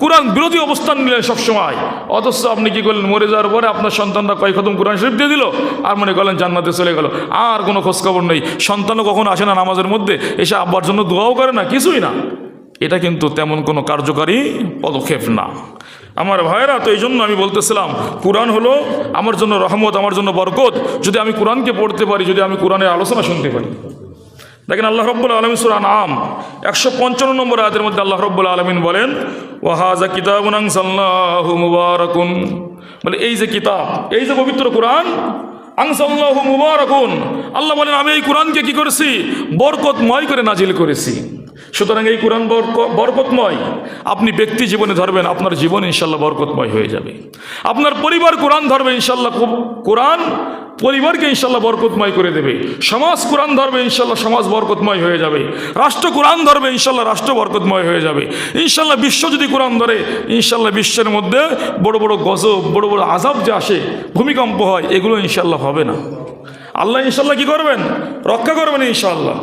কোরআন বিরোধী অবস্থান নিলেন সবসময় অথচ আপনি কি করলেন? মরে যাওয়ার পরে আপনার সন্তানরা কয় খতম কোরআন শরীফ দিয়ে দিল? আর মনে করলেন জান্নাতে চলে গেল। আর কোনো খোঁজখবর নেই। সন্তানও কখনো আসে না নামাজের মধ্যে। এসে আব্বার জন্য দোয়াও করে না, কিছুই না। এটা কিন্তু তেমন কোনো কার্যকারী পদক্ষেপ না। আমার ভাইয়েরা, তো এই জন্য আমি বলতেছিলাম, কোরআন হলো আমার জন্য রহমত, আমার জন্য বরকত। যদি আমি কোরআনকে পড়তে পারি, যদি আমি কোরআনের আলোচনা শুনতে পারি। দেখেন আল্লাহ রব্বুল আলমিন সুরান আম একশো পঞ্চান্ন নম্বর আয়াতের মধ্যে আল্লাহ রব্বুল আলমিন বলেন ওয়াহাজা কিতাবুনাং সাল্লাহু মুবারাকুন। বলে, এই যে কিতাব, এই যে পবিত্র কোরআন আংসাল্লাহ মুবারকুন। আল্লাহ বলেন, আমি এই কোরআনকে কি করেছি? বরকতময় করে নাজিল করেছি। সুতরাং এই কোরআন বরকতময়। আপনি ব্যক্তি জীবনে ধরবেন, আপনার জীবন ইনশাল্লাহ বরকতময় হয়ে যাবে। আপনার পরিবার কোরআন ধরবে ইনশাল্লাহ কোরআন পরিবারকে ইনশাল্লাহ বরকতময় করে দেবে। সমাজ কোরআন ধরবে ইনশাল্লাহ সমাজ বরকতময় হয়ে যাবে। রাষ্ট্র কোরআন ধরবে ইনশাল্লাহ রাষ্ট্র বরকতময় হয়ে যাবে। ইনশাল্লাহ বিশ্ব যদি কোরআন ধরে, ইনশাল্লাহ বিশ্বের মধ্যে বড় বড় গজব, বড় বড় আজাব যে আসে, ভূমিকম্প হয়, এগুলো ইনশাল্লাহ হবে না। আল্লাহ ইনশাল্লাহ কি করবেন? রক্ষা করবেন ইনশাল্লাহ।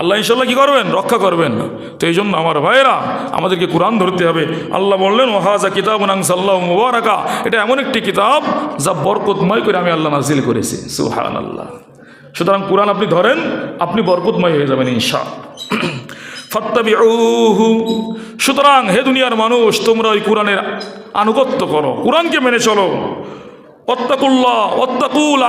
আল্লাহ ইনশাল্লাহ কি করবেন? রক্ষা করবেন। তো এই জন্য আমার ভাইয়েরা, আমাদেরকে কোরআন ধরতে হবে। আল্লাহ বললেন, ওহাজা কিতাব সাল্লাহ মুবারাকা। এটা এমন একটি কিতাব যা বরকতময় করে আমি আল্লাহ নাজিল করেছি। সুহান আল্লাহ সুতরাং কোরআন আপনি ধরেন, আপনি বরকতময় হয়ে যাবেন ইনশা ফাত্তাবিউহু। সুতরাং হে দুনিয়ার মানুষ, তোমরা ওই কোরআনের আনুগত্য করো। কোরআনকে মেনে চলো। অত্তাকুল্লাহ অত্তাকুল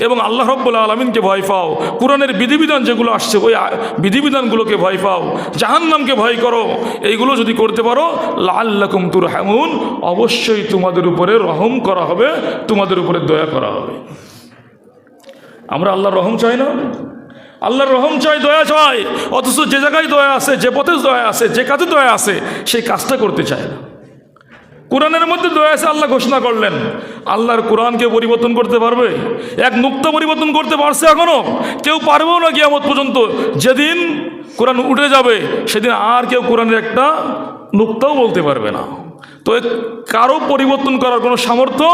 এবং আল্লাহ রব্বুল আলমিনকে ভয় পাও। কোরআনের বিধিবিধান যেগুলো আসছে, ওই বিধিবিধানগুলোকে ভয় পাও। জাহান্নামকে ভয় করো। এইগুলো যদি করতে পারো আল্লাকুম তুরহামুন, অবশ্যই তোমাদের উপরে রহম করা হবে, তোমাদের উপরে দয়া করা হবে। আমরা আল্লাহর রহম চাই না? আল্লাহর রহম চাই, দয়া চাই। অথচ যে জায়গায় দয়া আছে, যে পথে দয়া আছে, যে কাজে দয়া আছে, সেই কাজটা করতে চায় না। কোরআনের মধ্যে দয়া আল্লাহ ঘোষণা করলেন। আল্লাহর কোরআনকে পরিবর্তন করতে পারবে? এক নুক্তা পরিবর্তন করতে পারছে এখনও? কেউ পারবেও না কিয়ামত পর্যন্ত। যেদিন কোরআন উঠে যাবে, সেদিন আর কেউ কোরআনের একটা নুক্তাও বলতে পারবে না। তো কারও পরিবর্তন করার কোনো সামর্থ্য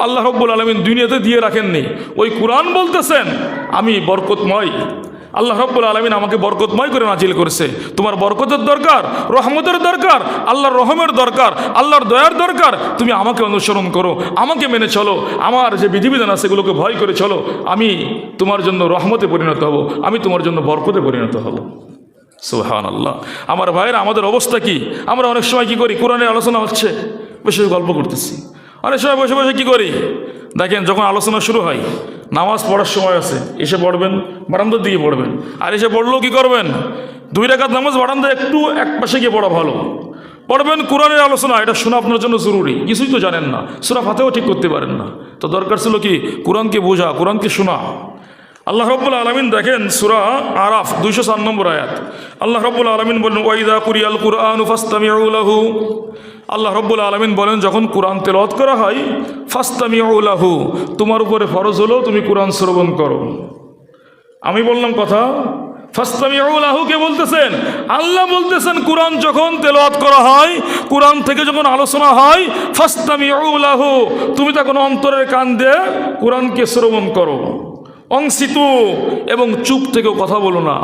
আল্লাহ রব্বুল আলমিন দুনিয়াতে দিয়ে রাখেননি। ওই কোরআন বলতেছেন, আমি বরকতময়। আল্লাহ রব্বুল আলমিন আমাকে বরকতময় করে নাজিল করেছে। তোমার বরকতের দরকার, রহমতের দরকার, আল্লাহর রহমের দরকার, আল্লাহর দয়ার দরকার। তুমি আমাকে অনুসরণ করো, আমাকে মেনে চলো, আমার যে বিধিবিধান আছে সেগুলোকে ভয় করে চলো। আমি তোমার জন্য রহমতে পরিণত হব, আমি তোমার জন্য বরকতে পরিণত হব। সুহান আল্লাহ আমার ভাইয়েরা, আমাদের অবস্থা কি? আমরা অনেক সময় কি করি? কোরআনের আলোচনা হচ্ছে বসে গল্প করতেছি। অনেক সময় বসে বসে কি করি? দেখেন, যখন আলোচনা শুরু হয়, নামাজ পড়ার সময় আছে, এসে পড়বেন বারান্দার দিকে পড়বেন। আর এসে পড়লেও কী করবেন? দুই রেখাত নামাজ, বারান্দা একটু এক পাশে গিয়ে পড়া ভালো। পড়বেন কোরআনের আলোচনা, এটা শোনা আপনার জন্য জরুরি। কিছুই তো জানেন না। সুরা ফাতেও ঠিক করতে পারেন না। তো দরকার ছিল কি? কোরআনকে বোঝা, কোরআনকে শোনা। আল্লাহ রব্বুল আলমিন দেখেন সুরা আরাফ দুইশো সাত নম্বর আয়াত। আল্লাহ রব্বুল আলমিন বলেন ওয়াইদা কুরিয়াল কুরআন ফাস্তামিউলাহু আল্লাহ রব্বুল আলমিন বলেন, যখন কোরআন তেলত করা হয় ফাস্তামিউলাহু তোমার উপরে ফরজ হলো তুমি কোরআন শ্রবণ করো। আমি বললাম, কথা? ফাস্তামিউলাহু কে বলতেছেন? আল্লাহ বলতেছেন, কোরআন যখন তেলাওয়াত করা হয়, কোরআন থেকে যখন আলোচনা হয় ফাস্তামিউলাহু তুমি তখন অন্তরের কান দিয়ে কোরআনকে শ্রবণ করো। অংশিত এবং চুপ থেকেও কথা বলো না।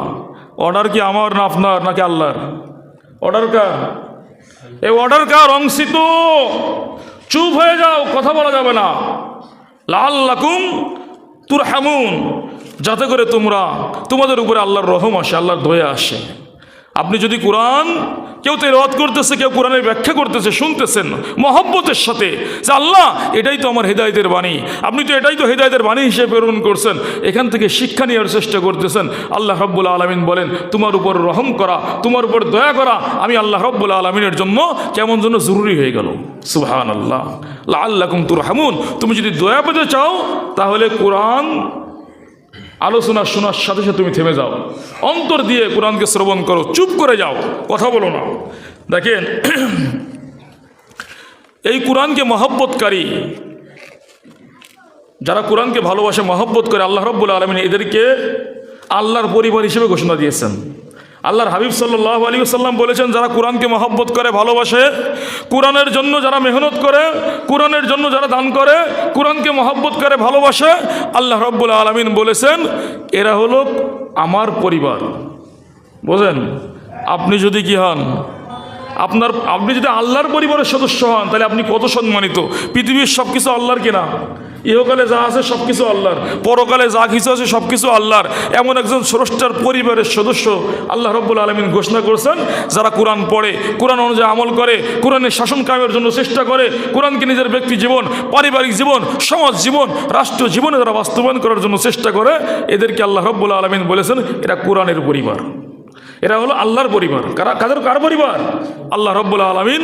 অর্ডার কি আমার না আপনার, নাকি আল্লাহর? অর্ডার কার? এই অর্ডার কার, অংশিত? চুপ হয়ে যাও, কথা বলা যাবে না। লাল লাকুম তুর হামুন যাতে করে তোমরা, তোমাদের উপরে আল্লাহর রহম আসে, আল্লাহর দয়া আসে। আপনি যদি কোরআন কেউ তেলাওয়াত করতেছে, কেউ কোরআনের ব্যাখ্যা করতেছে, শুনতেছেন মহব্বতের সাথে, যে আল্লাহ, এটাই তো আমার হেদায়তের বাণী। আপনি তো এটাই তো হেদায়তের বাণী হিসেবে প্রেরণ করছেন। এখান থেকে শিক্ষা নেওয়ার চেষ্টা করতেছেন। আল্লাহ রব্বুল আলমিন বলেন, তোমার উপর রহম করা, তোমার উপর দয়া করা, আমি আল্লাহ রব্বুল আলমিনের জন্য কেমন জন্য জরুরি হয়ে গেল। সুহান আল্লাহ আল্লাহ কুমতুর হামুন তুমি যদি দয়া পেতে চাও, তাহলে কোরআন আলোচনা শোনার সাথে সাথে তুমি থেমে যাও। অন্তর দিয়ে কোরআনকে শ্রবণ করো, চুপ করে যাও, কথা বলো না। দেখেন, এই কোরআনকে মহব্বতকারী, যারা কোরআনকে ভালোবাসে, মহব্বত করে আল্লাহ রব্বুল আলমিন এদেরকে আল্লাহর পরিবার হিসেবে ঘোষণা দিয়েছেন। আল্লাহর হাবিব সাল্লাহ আলী সাল্লাম বলেছেন, যারা কোরআনকে মহব্বত করে, ভালোবাসে, কোরআনের জন্য যারা মেহনত করে, কোরআনের জন্য যারা দান করে, কোরআনকে মহব্বত করে, ভালোবাসে, আল্লাহ রব্বুল আলমিন বলেছেন, এরা হলো আমার পরিবার। বোঝেন? আপনি যদি কি হন, আপনার, আপনি যদি আল্লাহর পরিবারের সদস্য হন, তাহলে আপনি কত সম্মানিত? পৃথিবীর সব কিছু আল্লাহর কিনা? ইহকালে যা আছে সব কিছু আল্লাহর। পরকালে যা কিছু আছে সব কিছু আল্লাহর। এমন একজন স্রষ্টার পরিবারের সদস্য আল্লাহ রব্বুল আলমিন ঘোষণা করেছেন, যারা কোরআন পড়ে, কোরআন অনুযায়ী আমল করে, কোরআনের শাসন কায়েমের জন্য চেষ্টা করে, কোরআনকে নিজের ব্যক্তি জীবন, পারিবারিক জীবন, সমাজ জীবন, রাষ্ট্র জীবনে যারা বাস্তবায়ন করার জন্য চেষ্টা করে, এদেরকে আল্লাহ রব্বুল আলমিন বলেছেন, এরা কোরআনের পরিবার। এরা হলো আল্লাহর পরিবার। কারা কাদের কার পরিবার? আল্লাহ রব্বুল্লা আলমিন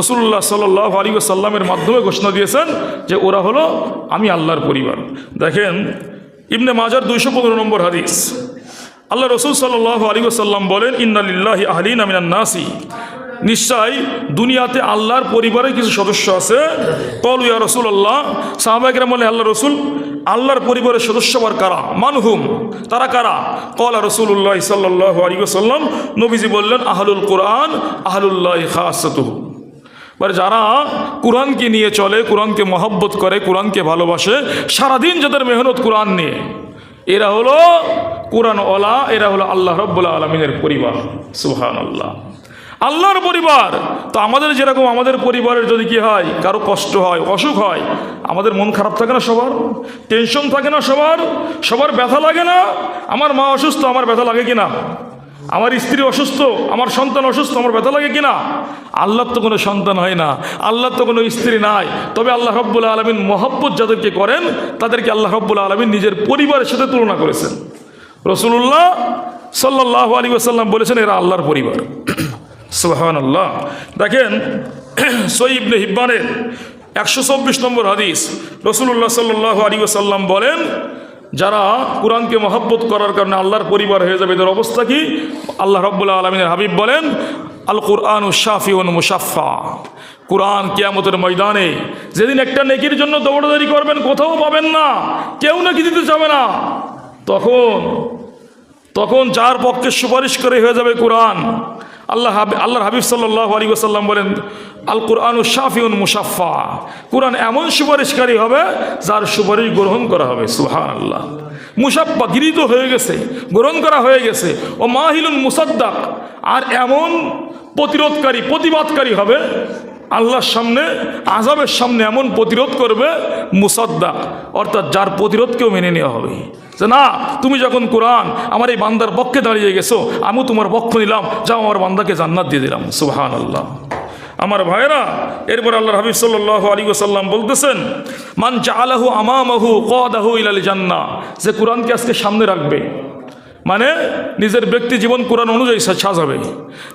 রসুল্লাহ সাল্লাহ আলী সাল্লামের মাধ্যমে ঘোষণা দিয়েছেন যে ওরা হলো আমি আল্লাহর পরিবার। দেখেন, ইবনে মাজার দুইশো পনেরো নম্বর হাদিস। আল্লাহ রসুল সাল্লাহ আলী সাল্লাম বলেন, ইন্নালিল্লাহি আহলিন আমিনান নাসি। নিশ্চয় দুনিয়াতে আল্লাহর পরিবারের কিছু সদস্য আছে। কল ইয়া রসুল আল্লাহ সাহাবাহিকরা বলে আল্লাহ রসুল, আল্লাহর পরিবারের সদস্য আবার কারা? মানহুম, তারা কারা? কলা রসুল্লাহ সাল্লাহ আলী সাল্লাম নবীজি বললেন, আহলুল কোরআন আহলুল্লাহ খাসাতুহু। মানে যারা কোরআনকে নিয়ে চলে, কোরআনকে মহব্বত করে, কোরআনকে ভালোবাসে, সারাদিন যাদের মেহনত কোরআন নিয়ে, এরা হলো কোরআন ওলা এরা হলো আল্লাহ রব্বুল্লা আলমিনের পরিবার সুহান আল্লাহ আল্লাহর পরিবার। তো আমাদের যেরকম আমাদের পরিবারের যদি কি হয়, কারও কষ্ট হয়, অসুখ হয়, আমাদের মন খারাপ থাকে না সবার? টেনশন থাকে না সবার? সবার ব্যথা লাগে না? আমার মা অসুস্থ, আমার ব্যথা লাগে কি না আমার স্ত্রী অসুস্থ, আমার সন্তান অসুস্থ, আমার ব্যথা লাগে কিনা? আল্লাহর তো কোনো সন্তান হয় না। আল্লাহর তো কোনো স্ত্রী নাই। তবে আল্লাহ রব্বুল আলমিন মহব্বত যাদেরকে করেন, তাদেরকে আল্লাহ রব্বুল আলমিন নিজের পরিবারের সাথে তুলনা করেছেন। রসুল্লাহ সাল্লাহ আলী আসাল্লাম বলেছেন, এরা আল্লাহর পরিবার। সুহান আল্লাহ দেখেন সঈবনে হিব্বানের একশো চব্বিশ নম্বর হাদিস রসুল্লাহ সাল্লাহ আলী আসাল্লাম বলেন, যারা কোরআনকে মহব্বত করার কারণে আল্লাহর পরিবার হয়ে যাবে, এদের অবস্থা কি? আল্লাহ রব্বুল্লাহ আলমিনের হাবিব বলেন আল কোরআন শাফিউন মুসাফা কোরআন কিয়ামতের ময়দানে যেদিন একটা নেকির জন্য দৌড়াদৌড়ি করবেন, কোথাও পাবেন না, কেউ নাকি দিতে যাবে না। তখন তখন যার পক্ষে সুপারিশ করে হয়ে যাবে কোরআন আল্লাহ আল্লাহর হাবিব সাল্লাহ আলী ওসাল্লাম বলেন আল কোরআন শাফিউন মুসাফা কোরআন এমন সুপারিশকারী হবে যার সুপারিশ গ্রহণ করা হবে সুহান আল্লাহ মুসাফা গৃহীত হয়ে গেছে, গ্রহণ করা হয়ে গেছে। ও মাহিলুন মুসাদ্দাক। আর এমন প্রতিরোধকারী, প্রতিবাদকারী হবে আল্লাহর সামনে আজাবের সামনে এমন প্রতিরোধ করবে, মুসাদ্দাক। অর্থাৎ যার প্রতিরোধকেও মেনে নেওয়া হবে। যে না, তুমি যখন কোরআন আমার এই বান্দার পক্ষে দাঁড়িয়ে গেছো আমিও তোমার পক্ষ নিলাম, যাও আমার বান্দাকে জান্নাত দিয়ে দিলাম। সুবাহান আল্লাহ আমার ভাইরা এরপর আল্লাহ হাবিব সাল্লাহ আলী বলতেছেন, মান চালাহু আমামাহু কদাহু ইলাল জান্না যে কোরআনকে আজকে সামনে রাখবে মানে নিজের ব্যক্তি জীবন কোরআন অনুযায়ী সাজাবে।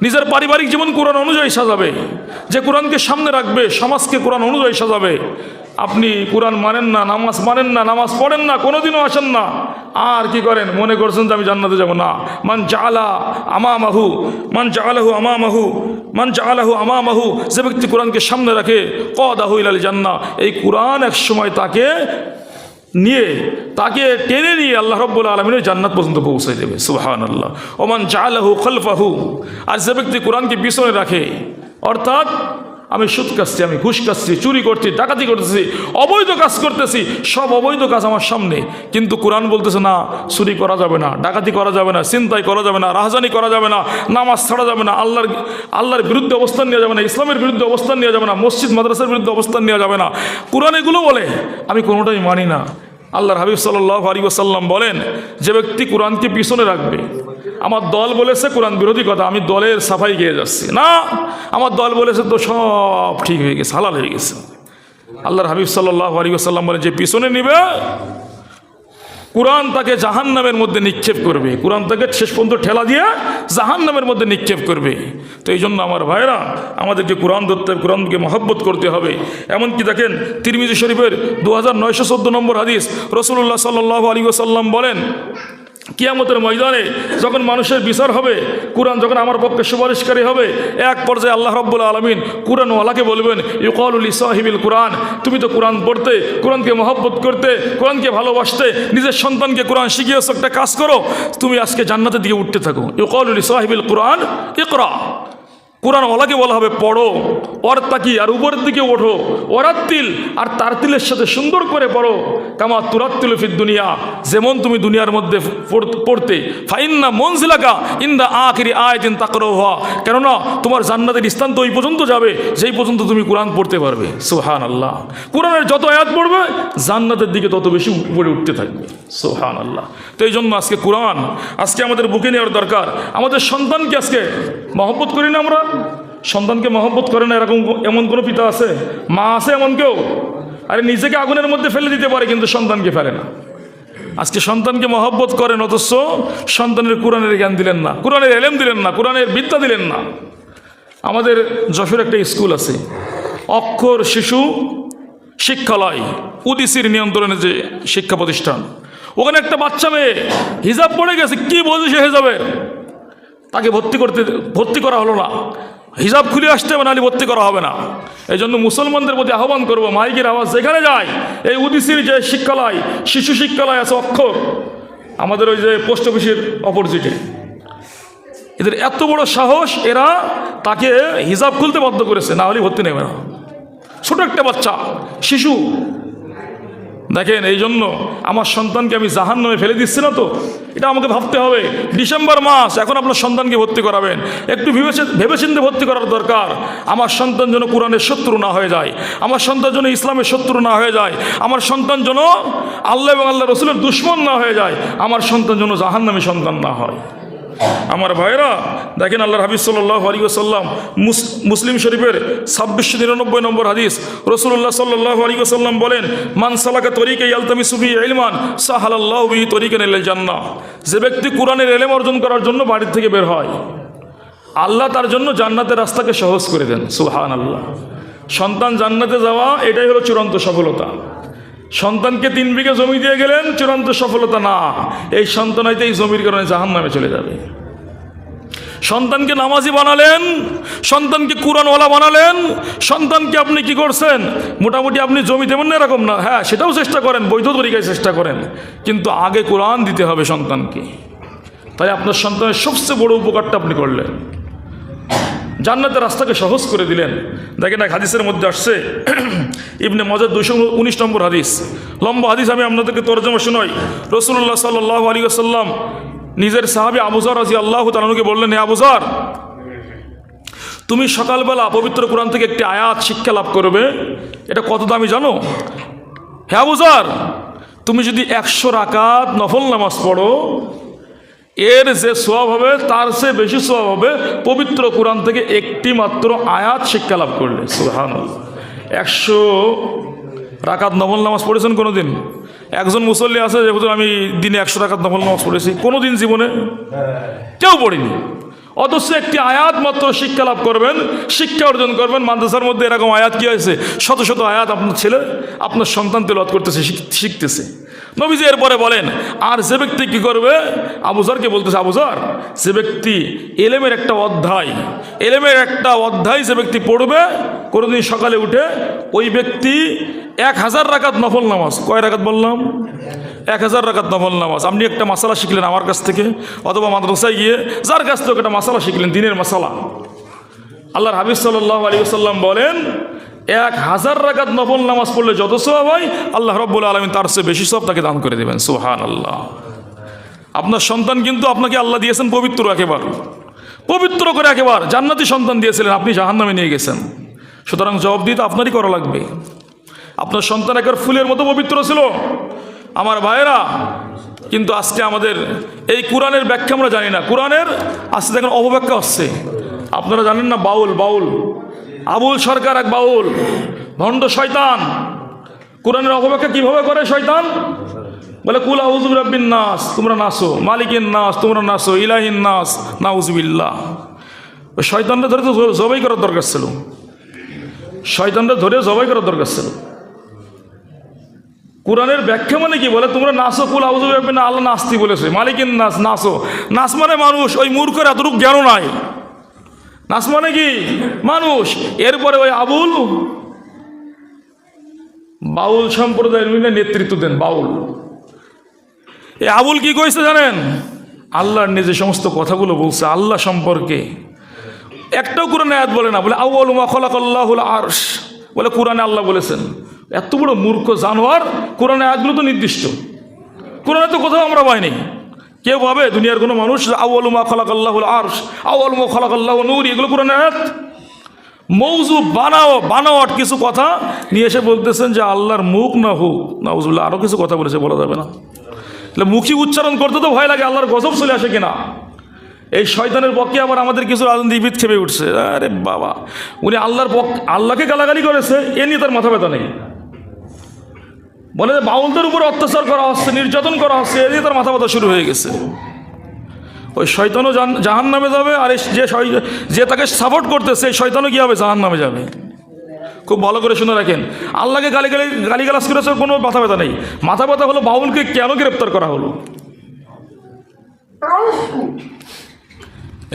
নিজের পারিবারিক জীবন কোরআন অনুযায়ী সাজাবে। যে কোরআনকে সামনে রাখবে, সমাজকে কোরআন অনুযায়ী সাজাবে। আপনি কোরআন মানেন না, নামাজ মানেন না, নামাজ পড়েন না, কোনোদিনও আসেন না। আর কি করেন? মনে করছেন যে আমি জান্নাতে যাব? না। মান জালা আমামাহু, মান জালাহু আমামাহু, মান জালাহু আমামাহু, যে ব্যক্তি কোরআনকে সামনে রাখে, কদাহু ইলাল জান্না এই কোরআন এক সময় তাকে নিয়ে তাকে টেনে নিয়ে আল্লাহ রব্বুল আলমিনের জান্নাত পর্যন্ত পৌঁছে দেবে সুহান আল্লাহ ওমান চাহু খলফাহু, আর যে ব্যক্তি কোরআনকে পিছনে রাখে, অর্থাৎ আমি সুদ কাটছি আমি ঘুষ কাটছি চুরি করছি, ডাকাতি করতেছি, অবৈধ কাজ করতেছি, সব অবৈধ কাজ আমার সামনে। কিন্তু কোরআন বলতেছে না, চুরি করা যাবে না, ডাকাতি করা যাবে না চিন্তাই করা যাবে না, রাহজানি করা যাবে না, নামাজ ছাড়া যাবে না, আল্লাহর আল্লাহর বিরুদ্ধে অবস্থান নেওয়া যাবে না, ইসলামের বিরুদ্ধে অবস্থান নেওয়া যাবে না, মসজিদ, মাদ্রাসার বিরুদ্ধে অবস্থান নেওয়া যাবে না। কোরআন এগুলো বলে, আমি কোনোটাই মানি না। আল্লাহর হাবিব সাল্লাহ আলী ওসাল্লাম বলেন, যে ব্যক্তি কোরআনকে পিছনে রাখবে আমার দল বলেছে কোরআন বিরোধী কথা, আমি দলের সাফাই গিয়ে যাচ্ছি। না, আমার দল বলেছে তো সব ঠিক হয়ে গেছে, হালাল হয়ে গেছে। আল্লাহর হাবিব সাল্লাহ আলী ওসাল্লাম বলেন, যে পিছনে নিবে, কোরআন তাকে জাহান নামের মধ্যে নিক্ষেপ করবে। কোরআন তাকে শেষ পর্যন্ত ঠেলা দিয়ে জাহান নামের মধ্যে নিক্ষেপ করবে। তো এই জন্য আমার ভাইরা আমাদেরকে কোরআন ধরতে হবে কোরআনকে মহব্বত করতে হবে। এমনকি দেখেন, তিরমিজি শরীফের দু হাজার নয়শো চোদ্দ নম্বর হাদিস রসুল্লাহ সাল্লাহ আলী ওসাল্লাম বলেন কিয়ামতের ময়দানে যখন মানুষের বিচার হবে, কোরআন যখন আমার পক্ষে সুপারিশকারী হবে, এক পর্যায়ে আল্লাহ রব্বুল আলমিন কোরআনওয়ালাকে বলবেন ইউকলুল ইসাহিবিল কোরআন। তুমি তো কোরআন পড়তে, কোরআনকে মহব্বত করতে, কোরআনকে ভালোবাসতে, নিজের সন্তানকে কোরআন শিখিয়েছ, একটা কাজ করো, তুমি আজকে জান্নাতের দিকে উঠতে থাকো। ইউকলুল ইসাহিবিল কোরআন ইকরা। কোরআন ওলাকে বলা হবে, পড়ো। অর তাকি, আর উপরের দিকে ওঠো। ওরাত্তিল আর তার তিলের সাথে সুন্দর করে পড়ো। কামা তুরাত্তিল ফির দুনিয়া, যেমন তুমি দুনিয়ার মধ্যে পড়- পড়তে। ফাইন্না মনজিলাকা ইন্দা আখিরি আয়তিন তাকরো হওয়া কেননা তোমার জান্নাতের স্থান তো ওই পর্যন্ত যাবে, যেই পর্যন্ত তুমি কোরআন পড়তে পারবে। সোহান আল্লাহ কোরআনের যত আয়াত পড়বে, জান্নাতের দিকে তত বেশি উপরে উঠতে থাকবে। সোহান আল্লাহ তো এই জন্য আজকে কোরআন, আজকে আমাদের বুকে নেওয়ার দরকার। আমাদের সন্তানকে আজকে মহব্বত করি না আমরা। সন্তানকে মহব্বত করে না, এরকম এমন কোনো পিতা আছে? মা আছে এমন কেউ? আরে নিজেকে আগুনের মধ্যে ফেলে দিতে পারে, কিন্তু সন্তানকে ফেলে না। আজকে সন্তানকে মহব্বত করেন, অথচ সন্তানের কোরআনের জ্ঞান দিলেন না, কোরআনের এলেম দিলেন না, কোরআনের বিদ্যা দিলেন না। আমাদের যশোর একটা স্কুল আছে, অক্ষর শিশু শিক্ষালয়, উদিসির নিয়ন্ত্রণে যে শিক্ষা প্রতিষ্ঠান। ওখানে একটা বাচ্চা মেয়ে হিজাব পড়ে গেছে, কি বোঝে সে হিজাবে তাকে ভর্তি করতে, ভর্তি করা হলো না। হিজাব খুলে আসতে হবে, নাহলে ভর্তি করা হবে না। এই জন্য মুসলমানদের প্রতি আহ্বান করব, মাইকের আওয়াজ যেখানে যায়, এই উদিসির যে শিক্ষালয়, শিশু শিক্ষালয় আছে অক্ষর, আমাদের ওই যে পোস্ট অফিসের অপোজিটে। এদের এত বড় সাহস, এরা তাকে হিজাব খুলতে বাধ্য করেছে, না হলে ভর্তি নেবে না। ছোট একটা বাচ্চা, শিশু দেখেন, এই জন্য আমার সন্তানকে আমি জাহান নামে ফেলে দিচ্ছি না তো? এটা আমাকে ভাবতে হবে। ডিসেম্বর মাস, এখন আপনার সন্তানকে ভর্তি করাবেন। একটু ভেবেছে, ভেবেচিন্তে ভর্তি করার দরকার। আমার সন্তান যেন কোরআনের শত্রু না হয়ে যায়। আমার সন্তান যেন ইসলামের শত্রু না হয়ে যায়। আমার সন্তান যেন আল্লাহ এবং আল্লাহ রসুলের দুশ্মন না হয়ে যায়। আমার সন্তান যেন জাহান্নামী সন্তান না হয়। আমার ভাইরা দেখেন আল্লাহ হাবিজ সাল্লাহ আলী সাল্লাম মুসলিম শরীফের ছাব্বিশশো নিরানব্বই নম্বর হাদিস রসুল্লাহ সাল্লাহ আলী সাল্লাম বলেন, মান সালাকা তরিকে ইয়ালতামি সুফি ইলমান সাহাল্লাহ তরিকে নেলে জান্না যে ব্যক্তি কোরআনের এলেম অর্জন করার জন্য বাড়ির থেকে বের হয়, আল্লাহ তার জন্য জান্নাতের রাস্তাকে সহজ করে দেন সুহান আল্লাহ সন্তান জান্নাতে যাওয়া, এটাই হলো চূড়ান্ত সফলতা। সন্তানকে তিন বিঘে জমি দিয়ে গেলেন, চূড়ান্ত সফলতা না। এই সন্তান হয়তো এই জমির কারণে জাহান নামে চলে যাবে। সন্তানকে নামাজি বানালেন, সন্তানকে কোরআনওয়ালা বানালেন, সন্তানকে আপনি কি করছেন? মোটামুটি আপনি জমি দেবেন না এরকম না। হ্যাঁ সেটাও চেষ্টা করেন, বৈধ তরিকায় চেষ্টা করেন। কিন্তু আগে কোরআন দিতে হবে সন্তানকে। তাই আপনার সন্তানের সবচেয়ে বড় উপকারটা আপনি করলেন। জান্নাতের রাস্তাকে সহজ করে দিলেন। দেখেন এক হাদিসের মধ্যে আসছে ইবনে মজাদ দুইশো উনিশ নম্বর হাদিস। লম্বা হাদিস আমি আপনাদেরকে তর্জমা শোনাই। রসুল্লাহ সাল্লাহ আলী আসাল্লাম নিজের সাহাবি আবুজার রাজি আল্লাহ তালুকে বললেন, হে আবুজার তুমি সকালবেলা পবিত্র কোরআন থেকে একটি আয়াত শিক্ষা লাভ করবে। এটা কত দামি জানো? হে আবুজার তুমি যদি একশো রাকাত নফল নামাজ পড়ো, এর যে সোয়াব হবে, তার চেয়ে বেশি সোয়াব হবে পবিত্র কোরআন থেকে একটি মাত্র আয়াত শিক্ষা লাভ করলে। সুহান একশো রাকাত নফল নামাজ পড়েছেন কোনো দিন একজন মুসল্লি আছে যে হুজুর, আমি দিনে একশো রাকাত নফল নামাজ পড়েছি। কোনো দিন জীবনে কেউ পড়িনি। অথচ একটি আয়াত মাত্র শিক্ষা লাভ করবেন, শিক্ষা অর্জন করবেন। মাদ্রাসার মধ্যে এরকম আয়াত কী হয়েছে? শত শত আয়াত আপনার ছেলে, আপনার সন্তান তেলত করতেছে, শিখ- শিখতেছে। নবীজি এরপরে বলেন, আর সে ব্যক্তি কি করবে? আবুজারকে বলতেছে আবুজার সে ব্যক্তি এলেমের একটা অধ্যায়, এলেমের একটা অধ্যায় যে ব্যক্তি পড়বে, কোনোদিন সকালে উঠে ওই ব্যক্তি এক হাজার রাকাত নফল নামাজ, কয় রাকাত বললাম? এক হাজার রাকাত নফল নামাজ। আপনি একটা মশালা শিখলেন আমার কাছ থেকে, অথবা মাদ্রাসায় গিয়ে যার কাছ থেকে একটা মশালা শিখলেন, দিনের মশালা আল্লাহর হাবিব সাল্লাহ আলী সাল্লাম বলেন এক হাজার রাকাত নফল নামাজ পড়লে যত সব হয়, আল্লাহ রব্বুল আলমিন তার চেয়ে বেশি সব তাকে দান করে দেবেন। সুহান আল্লাহ আপনার সন্তান কিন্তু আপনাকে আল্লাহ দিয়েছেন পবিত্র একেবার। পবিত্র করে একেবার। জান্নাতি সন্তান দিয়েছিলেন, আপনি জাহান্নামে নিয়ে গেছেন। সুতরাং জবাব দিয়ে তো আপনারই করা লাগবে। আপনার সন্তান একবার ফুলের মতো পবিত্র ছিল। আমার ভাইয়েরা, কিন্তু আজকে আমাদের এই কোরআনের ব্যাখ্যা আমরা জানি না। কোরআনের আজকে দেখেন অপব্যাখ্যা হচ্ছে। আপনারা জানেন না বাউল? বাউল। আবুল সরকার এক বাউল, ভণ্ড শয়তান। কোরআনের অপব্যাখ্যা কীভাবে করে শয়তান? বলে, কুল আউজুব রাব্বিন নাস, তোমরা নাসো। মালিকিন নাস, তোমরা নাসো। ইলাহিন নাস নাউজুবিল্লাহ ওই শয়তানটা ধরে তো জবাই করার দরকার ছিল। শয়তানটা ধরে জবাই করার দরকার ছিল। কোরআনের ব্যাখ্যা মানে কি? বলে, তোমরা নাচো কুল আউজুব রাব্বিন আল্লাহ নাস্তি বলেছে। মালিকিন নাস নাচো নাচ মানে মানুষ, ওই মূর্খের এতটুকু জ্ঞানও নাই। নাচ মানে কি? মানুষ। এরপরে ওই আবুল, বাউল সম্প্রদায়ের মিলে নেতৃত্ব দেন, বাউল। এই আবুল কি কইছে জানেন? আল্লাহর নিজে সমস্ত কথাগুলো বলছে, আল্লাহ সম্পর্কে। একটাও কোরআন আয়াত বলে না, বলে আউ্লুমা খলাকাল্লাহুল আরশ। বলে কোরআনে আল্লাহ বলেছেন, এত বড় মূর্খ জানোয়ার কোরআনে আয়াতগুলো তো নির্দিষ্ট। কোরআনে তো কোথাও আমরা পাইনি। কেউ ভাবে দুনিয়ার কোনো মানুষ আউ্লুমা খলাকাল্লাহুল আরশ আউ্লুমা খলাকাল্লাহ নূর, এগুলো কোরআনে আয়াত মৌজু বানাও, বানাওয়াট কিছু কথা নিয়ে এসে বলতেছেন যে আল্লাহর মুখ না হুক নাউজুল্লাহ আরও কিছু কথা বলেছে, বলা যাবে না। তাহলে মুখী উচ্চারণ করতে তো ভয় লাগে, আল্লাহর গজব চলে আসে কিনা? এই শয়তানের পক্ষে আবার আমাদের কিছু রাজনীতিবিদ খেপে উঠছে। আরে বাবা, উনি আল্লাহর পক্ষ, আল্লাহকে গালাগালি করেছে, এ নিয়ে তার মাথা ব্যথা নেই। বলে যে বাউলদের উপর অত্যাচার করা হচ্ছে, নির্যাতন করা হচ্ছে, এ নিয়ে তার মাথা ব্যথা শুরু হয়ে গেছে। ওই শয়তানও জাহান নামে যাবে, আর যে যে তাকে সাপোর্ট করতেছে সেই শয়তানও কী হবে? জাহান নামে যাবে। খুব ভালো করে শুনে রাখেন। আল্লাহকে গালি গালি, গালিগালাজ করেছে, কোনো মাথা ব্যথা নেই। মাথা ব্যথা হলো বাউলকে কেন গ্রেপ্তার করা হলো?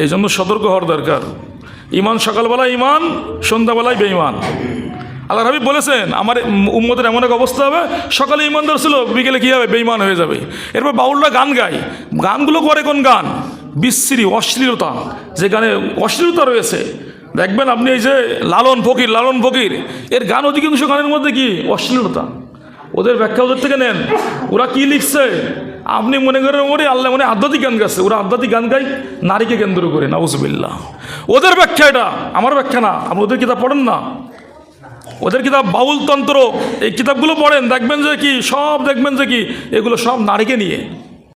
এই জন্য সতর্ক হওয়ার দরকার। ইমান সকালবেলায় ইমান সন্ধ্যাবেলায় বেঈমান। আল্লাহ হাবিব বলেছেন, আমার উম্মতের এমন এক অবস্থা হবে, সকালে ইমানদার ছিল, বিকেলে কী হবে? বেইমান হয়ে যাবে। এরপর বাউলরা গান গায়। গানগুলো করে কোন গান? বিশ্রী, অশ্লীলতা। যে গানে অশ্লীলতা রয়েছে। দেখবেন আপনি এই যে লালন ফকির লালন ফকির, এর গান অধিকাংশ গানের মধ্যে কি? অশ্লীলতা। ওদের ব্যাখ্যা ওদের থেকে নেন। ওরা কি লিখছে? আপনি মনে করেন, ওরে আল্লাহ, মনে আধ্যাত্মিক গান গাচ্ছে ওরা আধ্যাত্মিক গান গাই নারীকে কেন্দ্র করে নাউজবিল্লা ওদের ব্যাখ্যা এটা, আমার ব্যাখ্যা না। আপনি ওদের কিতাব পড়েন না। ওদের কিতাব বাউলতন্ত্র, এই কিতাবগুলো পড়েন, দেখবেন যে কি, সব দেখবেন যে কি, এগুলো সব নারীকে নিয়ে।